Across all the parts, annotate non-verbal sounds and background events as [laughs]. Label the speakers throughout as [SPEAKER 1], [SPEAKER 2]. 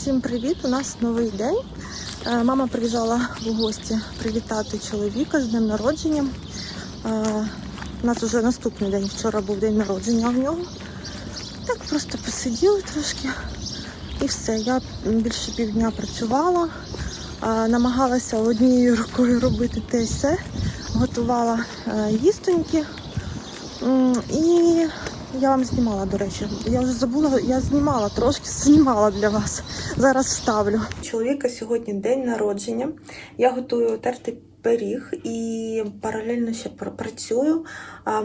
[SPEAKER 1] Всім привіт! У нас новий день. Е, Мама приїжджала в гості привітати чоловіка з днем народження. Е, У нас вже наступний день. Вчора був день народження в нього. Так просто посиділи трошки і все. Я більше півдня працювала, е, намагалася однією рукою робити те все, готувала їстоньки. І я вам знімала, до речі. Я вже забула, я знімала трошки, знімала для вас. Зараз вставлю. Чоловіка сьогодні день народження. Я готую терти пиріг і паралельно ще пр- працюю.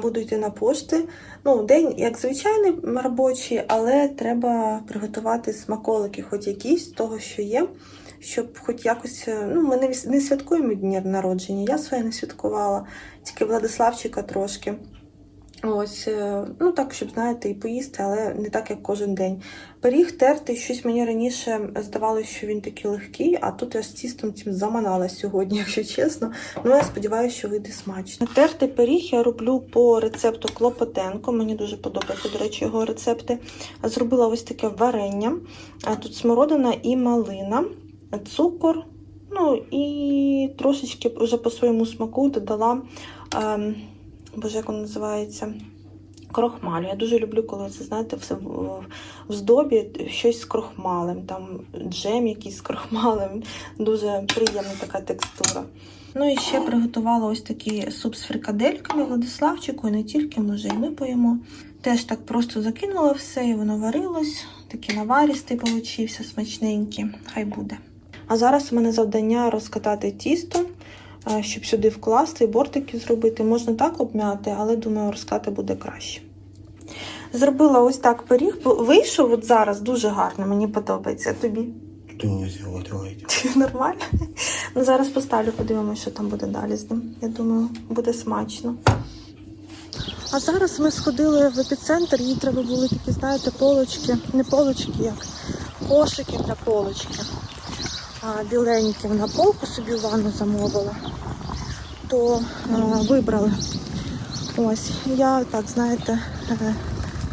[SPEAKER 1] Буду йти на пошти. Ну, день як звичайний робочий, але треба приготувати смаколики, хоч якісь того, що є. Щоб хоч якось, е, ну, ми не святкуємо дні народження. Я своє не святкувала, тільки Владиславчика трошки. Ось, е, ну так, щоб знаєте, і поїсти, але не так, як кожен день. Пиріг терти, щось мені раніше здавалося, що він такий легкий, а тут я з тістом цим заманала сьогодні, [laughs] якщо чесно. Ну, я сподіваюся, що вийде смачно. Тертий пиріг я роблю по рецепту Клопотенко. Мені дуже подобаються, до речі, його рецепти. Зробила ось таке варення. Тут смородина і малина, цукор. Ну і трошечки вже по своєму смаку додала. Ем, Боже, як воно називається? Крохмалю. Я дуже люблю, коли це, знаєте, все в, здобі щось з крохмалем, там джем якийсь з крохмалем. Дуже приємна така текстура. Ну і ще приготувала ось такий суп з фрикадельками Владиславчику, і не тільки, може, і ми поїмо. Теж так просто закинула все, і воно варилось. Такий наваристий получився, смачненький. Хай буде. А зараз у мене завдання розкатати тісто щоб сюди вкласти і бортики зробити. Можна так обмяти, але думаю, розкати буде краще. Зробила ось так пиріг. Вийшов от зараз дуже гарно, мені подобається. Тобі [laughs] нормально? Ну, зараз поставлю, подивимося, що там буде далі з ним. Я думаю, буде смачно. А зараз ми сходили в епіцентр, їй треба були такі, знаєте, полочки, не полочки, як кошики для полочки. А, біленькі на полку собі в ванну замовила, то вибрали. Ось, я так, знаєте, е,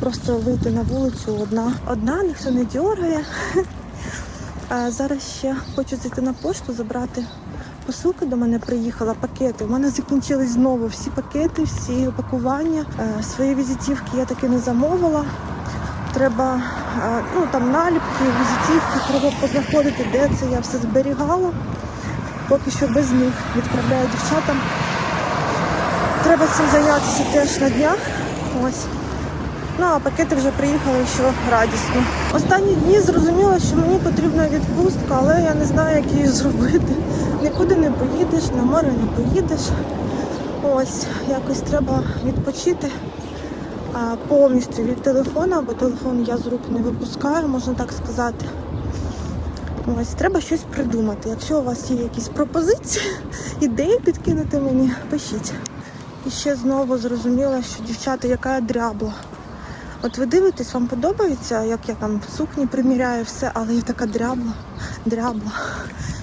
[SPEAKER 1] просто вийти на вулицю одна. Одна, ніхто не дергає. А зараз ще хочу зайти на пошту, забрати посилка до мене приїхала, пакети. У мене закінчились знову всі пакети, всі опакування. Е, Свої візитівки я таки не замовила. Треба е, ну, там наліпки, візитівки, треба познаходити, де це я все зберігала. Поки що без них відправляю дівчатам. Треба цим зайнятися теж на днях. Ось. Ну, а пакети вже приїхали, що радісно. Останні дні зрозуміла, що мені потрібна відпустка, але я не знаю, як її зробити. Нікуди не поїдеш, на море не поїдеш. Ось, якось треба відпочити повністю від телефону, бо телефон я з рук не випускаю, можна так сказати. Ось, треба щось придумати. Якщо у вас є якісь пропозиції, [laughs] ідеї підкинути мені, пишіть. І ще знову зрозуміла, що дівчата, яка я дрябла. От ви дивитесь, вам подобається, як я там сукні приміряю, все, але я така дрябла, дрябла.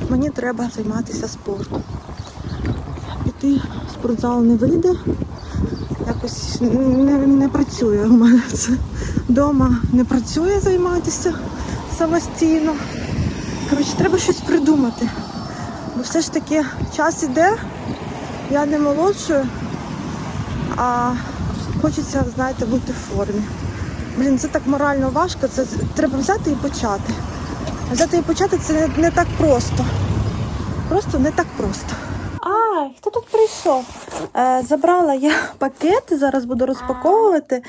[SPEAKER 1] Мені треба займатися спортом. Піти в спортзал не вийде, якось не, не працює у мене це. Дома не працює займатися самостійно. Коротше, треба щось придумати. Бо все ж таки час іде, я не молодшую, а хочеться, знаєте, бути в формі. Блін, це так морально важко, це треба взяти і почати. Взяти і почати це не, не так просто. Просто не так просто. А, хто тут прийшов? Е, забрала я [laughs] пакети, зараз буду розпаковувати.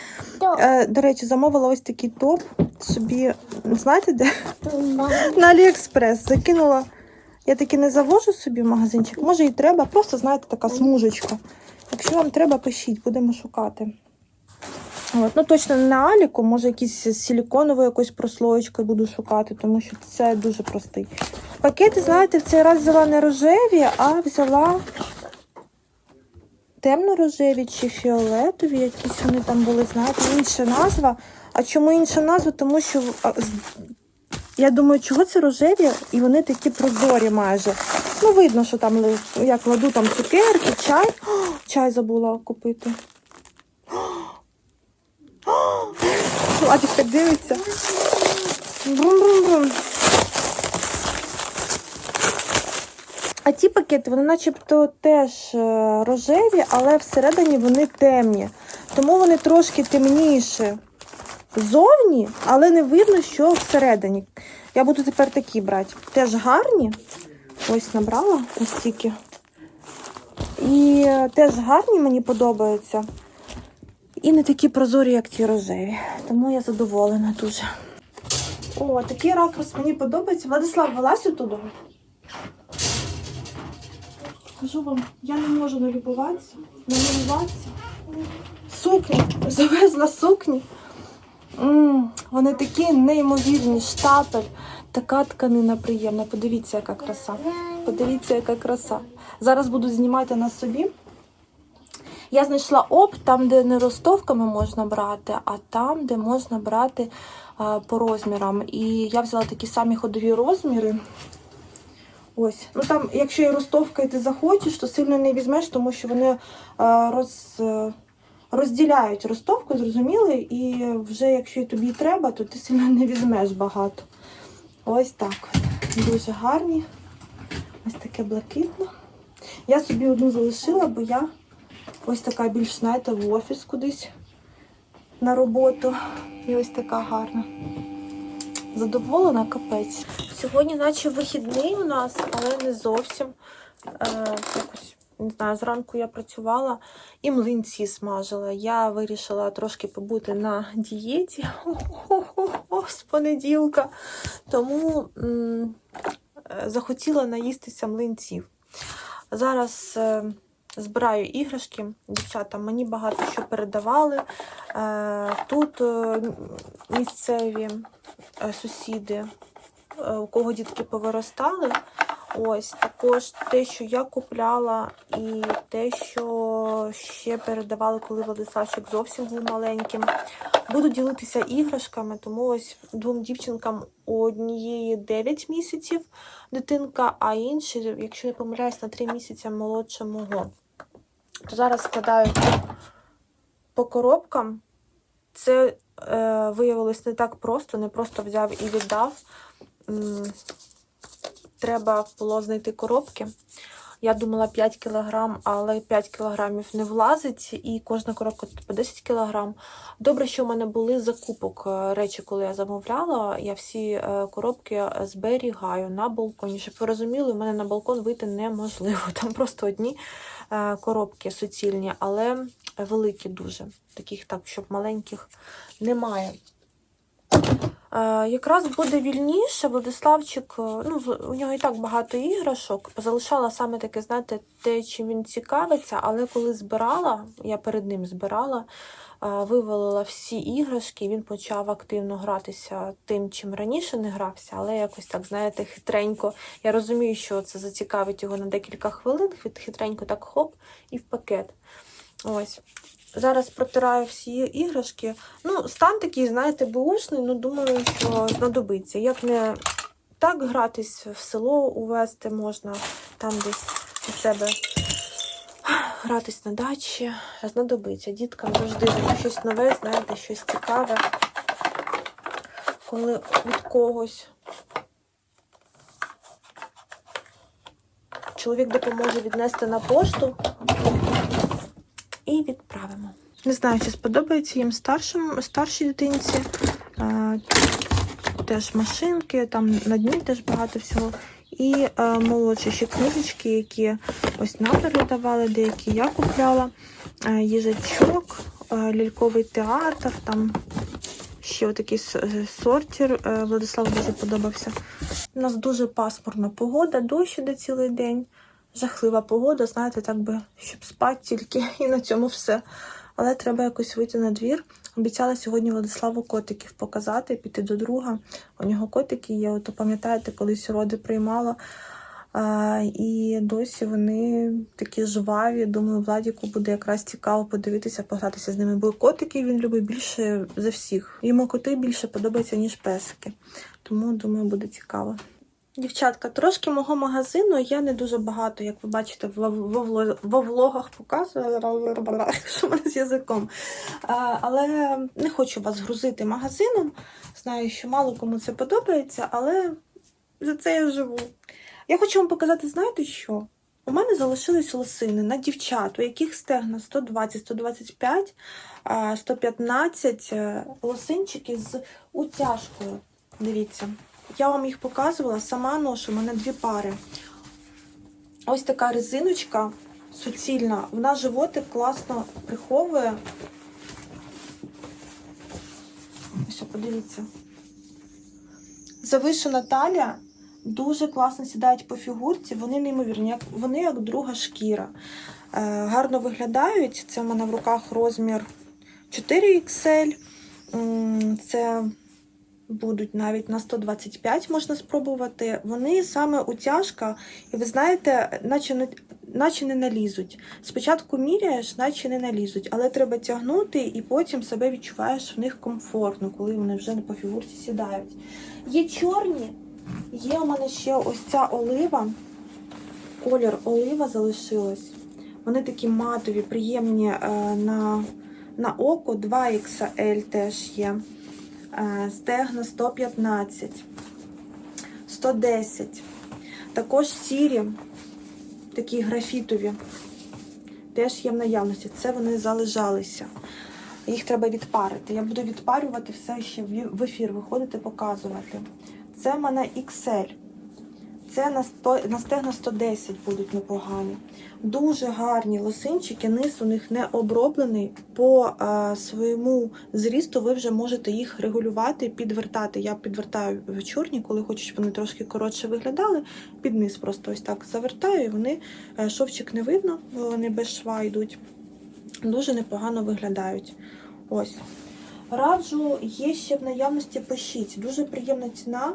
[SPEAKER 1] Е, до речі, замовила ось такий топ собі, знаєте де? На Аліекспрес. Закинула. Я таки не завожу собі в магазинчик. Може і треба, просто, знаєте, така смужечка. Якщо вам треба, пишіть, будемо шукати. От, ну точно не на Аліку, може якісь з силіконовою якоюсь прослоєчкою буду шукати, тому що це дуже простий. Пакети, знаєте, в цей раз взяла не рожеві, а взяла темно-рожеві чи фіолетові, якісь вони там були, знаєте, інша назва. А чому інша назва? Тому що я думаю, чого це рожеві, і вони такі прозорі майже. Ну, видно, що там я кладу там цукерки, чай. О, чай забула купити. Владик дивиться. Брум-брум-брум. А ті пакети, вони начебто теж е, рожеві, але всередині вони темні. Тому вони трошки темніші зовні, але не видно, що всередині. Я буду тепер такі брати. Теж гарні. Ось набрала ось стільки. І е, теж гарні, мені подобаються. І не такі прозорі, як ті рожеві. Тому я задоволена дуже. О, такий ракурс мені подобається. Владислав, вилазь оттуда. Кажу вам, я не можу налюбуватися, налюбуватися. Сукні, [laughs] завезла сукні. м вони такі неймовірні, штапель. Така тканина приємна. Подивіться, яка краса. Подивіться, яка краса. Зараз буду знімати на собі. Я знайшла оп, там, де не ростовками можна брати, а там, де можна брати е, по розмірам. І я взяла такі самі ходові розміри. Ось. Ну там, якщо і ростовка, і ти захочеш, то сильно не візьмеш, тому що вони е, роз, е, розділяють ростовку, зрозуміли, і вже якщо і тобі треба, то ти сильно не візьмеш багато. Ось так. Дуже гарні. Ось таке блакитне. Я собі одну залишила, бо я ось така більш, знаєте, в офіс кудись на роботу. І ось така гарна. Задоволена капець. Сьогодні, наче вихідний у нас, але не зовсім. Е, якось, не знаю, зранку я працювала і млинці смажила. Я вирішила трошки побути на дієті [laughs] з понеділка. Тому м, захотіла наїстися млинців. Зараз е, збираю іграшки. Дівчата мені багато що передавали. Е, тут е, місцеві сусіди, е, у кого дітки повиростали. Ось також те, що я купляла, і те, що ще передавали, коли Владиславчик зовсім був маленьким. Буду ділитися іграшками, тому ось двом дівчинкам у однієї 9 місяців дитинка, а іншій, якщо не помиляюсь, на 3 місяці молодше мого. То зараз складаю по коробкам. Це е, виявилось не так просто, не просто взяв і віддав. Треба було знайти коробки. Я думала 5 кг, але 5 кг не влазить, і кожна коробка тут по 10 кг. Добре, що в мене були закупок е, речі, коли я замовляла. Я всі е, коробки зберігаю на балконі. Щоб ви розуміли, у мене на балкон вийти неможливо. [laughs] Там просто одні е, коробки суцільні, але великі дуже. Таких так, щоб маленьких немає. Е, Якраз буде вільніше, Владиславчик, е, ну, у нього і так багато іграшок. Залишала саме таке, знаєте, те, чим він цікавиться, але коли збирала, я перед ним збирала, е, вивалила всі іграшки, він почав активно гратися тим, чим раніше не грався, але якось так, знаєте, хитренько. Я розумію, що це зацікавить його на декілька хвилин, хитренько так хоп і в пакет. Ось. Зараз протираю всі іграшки. Ну, стан такий, знаєте, бушний, ну думаю, що знадобиться. Як не так гратись в село увезти можна, там десь у себе гратись на дачі, знадобиться. Діткам завжди щось нове, знаєте, щось цікаве. Коли від когось чоловік допоможе віднести на пошту і відправимо. Не знаю, чи сподобається їм старшим, старшій дитинці. Е, теж машинки, там на дні теж багато всього. І е, молодші ще книжечки, які ось нам передавали, деякі я купляла. Е, їжачок, е, ляльковий театр, там ще отакий е, сортір. Е, Владиславу дуже подобався. У нас дуже пасмурна погода, дощ іде цілий день. Жахлива погода, знаєте, так би, щоб спати тільки і на цьому все. Але треба якось вийти на двір. Обіцяла сьогодні Владиславу котиків показати, піти до друга. У нього котики є. От пам'ятаєте, колись роди приймала. А, і досі вони такі жваві. Думаю, Владіку буде якраз цікаво подивитися, погратися з ними. Бо котики він любить більше за всіх. Йому коти більше подобаються, ніж песики. Тому, думаю, буде цікаво. Дівчатка, трошки мого магазину я не дуже багато, як ви бачите, во, во, вло- во влогах показую, що в мене з язиком. Але не хочу вас грузити магазином. Знаю, що мало кому це подобається, але за це я живу. Я хочу вам показати, знаєте що? У мене залишились лосини на дівчат, у яких стегна 120, 125, 115 е, лосинчики з утяжкою. Дивіться. Я вам їх показувала, сама ношу, у мене дві пари. Ось така резиночка суцільна. Вона животик класно приховує. Ось, подивіться. Завишена талія дуже класно сідають по фігурці, вони неймовірні, вони як друга шкіра. Е, гарно виглядають. Це в мене в руках розмір 4XL. Це будуть навіть на 125 можна спробувати. Вони саме утяжка, і ви знаєте, наче не, наче не налізуть. Спочатку міряєш, наче не налізуть, але треба тягнути і потім себе відчуваєш в них комфортно, коли вони вже по фігурці сідають. Є чорні, є у мене ще ось ця олива. Колір олива залишилось. Вони такі матові, приємні е, на, на око. 2XL теж є. Е, Стегна 115, 110. Також сірі, такі графітові, теж є в наявності. Це вони залежалися. Їх треба відпарити. Я буду відпарювати все ще в ефір, виходити, показувати. Це в мене XL. Це на, 100, на стегна 110 будуть непогані. Дуже гарні лосинчики, низ у них не оброблений. По е, своєму зрісту ви вже можете їх регулювати, підвертати. Я підвертаю в чорні, коли хочу, щоб вони трошки коротше виглядали. Під низ просто ось так завертаю, і вони е, шовчик не видно, вони без шва йдуть. Дуже непогано виглядають. Ось. Раджу, є ще в наявності пишіть. Дуже приємна ціна.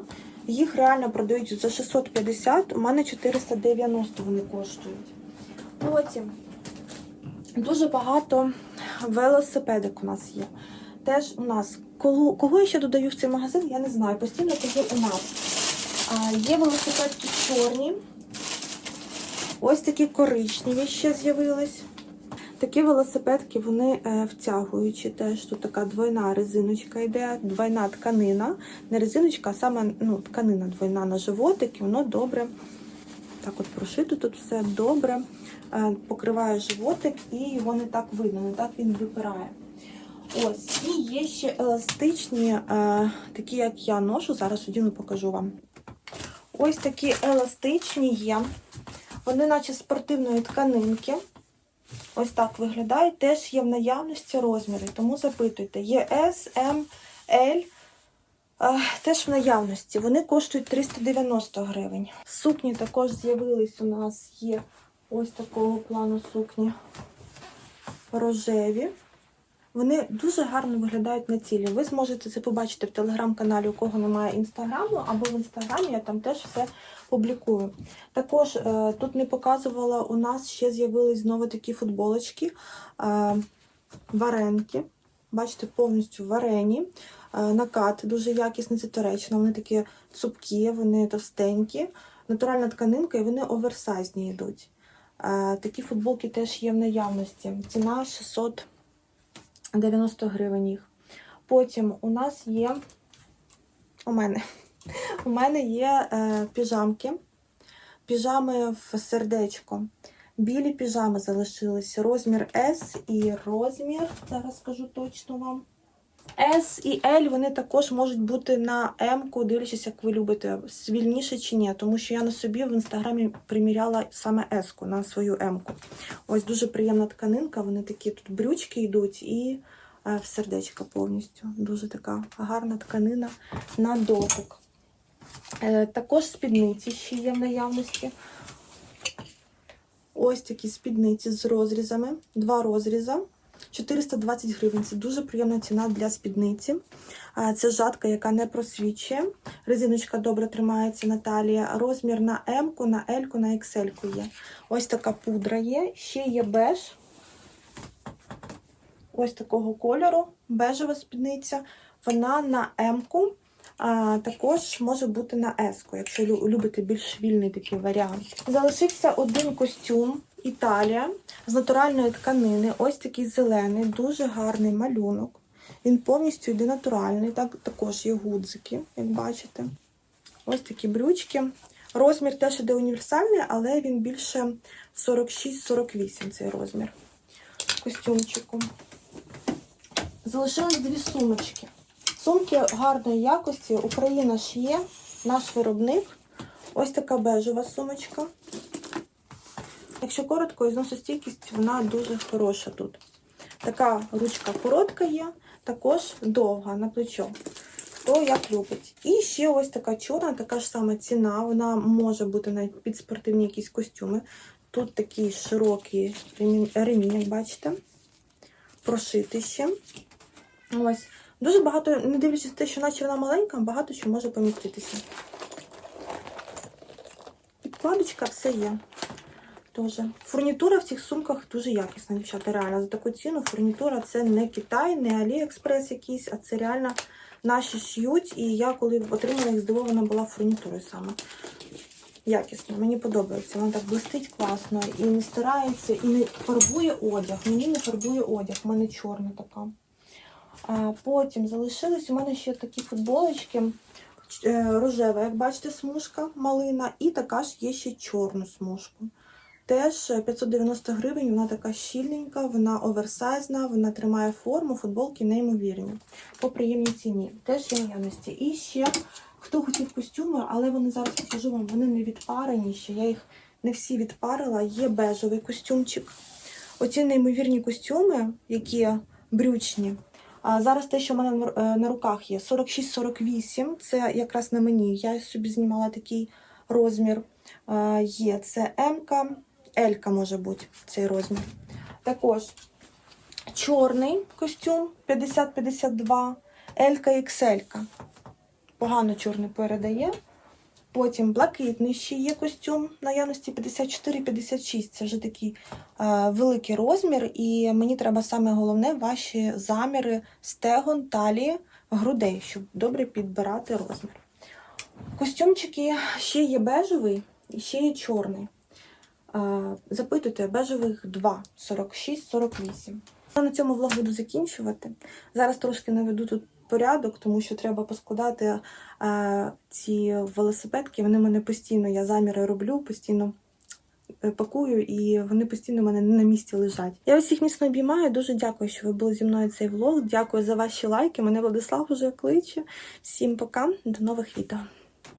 [SPEAKER 1] Їх реально продають за 650, у мене 490 вони коштують. Потім дуже багато велосипедик у нас є. Теж у нас, кого, кого я ще додаю в цей магазин, я не знаю. Постійно є у нас. А, є велосипедки чорні. Ось такі коричневі ще з'явились. Такі велосипедки, вони е, втягуючі теж. Тут така двойна резиночка йде, двойна тканина. Не резиночка, а саме ну, тканина двойна на животик, і воно добре. Так от прошито тут все добре. Е, покриває животик і його не так видно, не так він випирає. Ось, і є ще еластичні, е, такі, як я ношу, зараз одіну покажу вам. Ось такі еластичні є. Вони, наче спортивної тканинки. Ось так виглядають. Теж є в наявності розміри, тому запитуйте. Є S, M, L. е, Теж в наявності. Вони коштують 390 гривень. Сукні також з'явились у нас є ось такого плану сукні рожеві. Вони дуже гарно виглядають на тілі. Ви зможете це побачити в телеграм-каналі, у кого немає інстаграму, або в інстаграмі я там теж все публікую. Також е, тут не показувала, у нас ще з'явились знову такі футболочки, е, варенки. Бачите, повністю варені. Е, накат дуже якісний, це Туреччина. Вони такі цупкі, вони товстенькі, натуральна тканинка, і вони оверсайзні йдуть. Такі футболки теж є в наявності. Ціна 600 90 гривень їх. Потім у нас є у мене у мене є е, піжамки. Піжами в сердечко. Білі піжами залишилися. Розмір S і розмір, зараз скажу точно вам. S і L вони також можуть бути на М-ку, дивлячись, як ви любите, вільніше чи ні. Тому що я на собі в інстаграмі приміряла саме S-ку на свою М-ку. Ось дуже приємна тканинка, вони такі тут брючки йдуть і е, в сердечко повністю. Дуже така гарна тканина на дотик. Е, Також спідниці ще є в наявності. Ось такі спідниці з розрізами. Два розріза. 420 гривень. Це дуже приємна ціна для спідниці. Це жатка, яка не просвічує. Резиночка добре тримається на талії. Розмір на М, на L, на XL є. Ось така пудра є. Ще є беж. Ось такого кольору. Бежева спідниця. Вона на М. А, також може бути на еску, якщо любите більш вільний такий варіант. Залишився один костюм Італія з натуральної тканини. Ось такий зелений, дуже гарний малюнок. Він повністю йде натуральний. Так, також є гудзики, як бачите. Ось такі брючки. Розмір теж іде універсальний, але він більше 46-48 цей розмір костюмчику. Залишились дві сумочки. Сумки гарної якості. Україна ж є, наш виробник. Ось така бежева сумочка. Якщо коротко, ізносостійкість вона дуже хороша тут. Така ручка коротка є, також довга на плечо. Хто як любить. І ще ось така чорна, така ж сама ціна. Вона може бути навіть під спортивні якісь костюми. Тут такий широкий ремінь, як бачите, прошитий ще. Ось. Дуже багато, не дивлячись на те, що наче вона маленька, багато що може поміститися. Підкладочка все є. Тоже. Фурнітура в цих сумках дуже якісна, дівчата. Реально, за таку ціну фурнітура це не Китай, не Аліекспрес якийсь, а це реально наші шьють. І я, коли отримала їх, здивована була фурнітурою саме. Якісно, мені подобається. Вона так блистить класно і не стирається, і не фарбує одяг. Мені не фарбує одяг, в мене чорна така. А потім залишились у мене ще такі футболочки. е, Рожева, як бачите, смужка малина, і така ж є ще чорну смужку. Теж е, 590 гривень, вона така щільненька, вона оверсайзна, вона тримає форму, футболки неймовірні. По приємній ціні. Теж є наявності. І ще, хто хотів костюми, але вони зараз покажу вам, вони не відпарені ще. Я їх не всі відпарила. Є бежевий костюмчик. Оці неймовірні костюми, які брючні. А зараз те, що в мене на- е, руках є 46-48, це якраз на мені. Я собі знімала такий розмір. Е, Є це М-ка, L-ка може бути цей розмір. Також чорний костюм 50-52, L-ка XL-ка. Погано чорний передає. Потім блакитний ще є костюм наявності 54-56. Це вже такий е, великий розмір, і мені треба саме головне ваші заміри стегон, талії, грудей, щоб добре підбирати розмір. Костюмчики ще є бежевий і ще є чорний. Запитуйте, бежевих 2, 46-48. Я на цьому влог буду закінчувати. Зараз трошки наведу тут порядок, тому що треба поскладати е, ці велосипедки. Вони мене постійно, я заміри роблю, постійно е, пакую, і вони постійно в мене не на місці лежать. Я усіх міцно обіймаю. Дуже дякую, що ви були зі мною цей влог. Дякую за ваші лайки. Мене Владислав уже кличе. Всім пока, до нових відео.